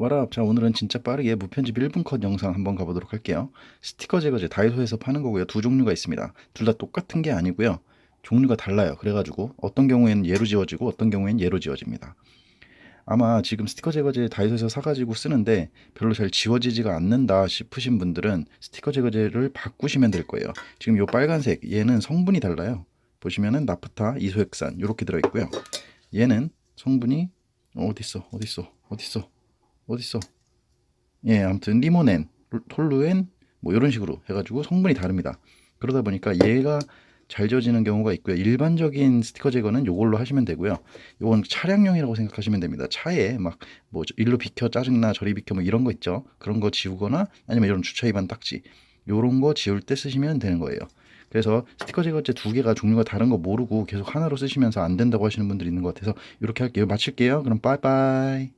와라. 자, 오늘은 진짜 빠르게 무편집 1분 컷 영상 한번 가보도록 할게요. 스티커 제거제 다이소에서 파는 거고요. 두 종류가 있습니다. 둘 다 똑같은 게 아니고요. 종류가 달라요. 그래가지고 어떤 경우에는 얘로 지워지고 어떤 경우에는 얘로 지워집니다. 아마 지금 스티커 제거제 다이소에서 사가지고 쓰는데 별로 잘 지워지지가 않는다 싶으신 분들은 스티커 제거제를 바꾸시면 될 거예요. 지금 요 빨간색 얘는 성분이 달라요. 보시면은 나프타, 이소액산 이렇게 들어있고요. 얘는 성분이 어딨어 어딨어 어딨어 어딨어? 예 아무튼 리모넨 톨루엔 뭐 이런 식으로 해가지고 성분이 다릅니다. 그러다 보니까 얘가 잘 지워지는 경우가 있고요. 일반적인 스티커 제거는 이걸로 하시면 되고요. 이건 차량용이라고 생각하시면 됩니다. 차에 막 뭐 일로 비켜 짜증나 저리 비켜 뭐 이런 거 있죠? 그런 거 지우거나 아니면 이런 주차 위반 딱지 요런 거 지울 때 쓰시면 되는 거예요. 그래서 스티커 제거제 두 개가 종류가 다른 거 모르고 계속 하나로 쓰시면서 안 된다고 하시는 분들이 있는 것 같아서 이렇게 할게요. 마칠게요. 그럼 빠이빠이.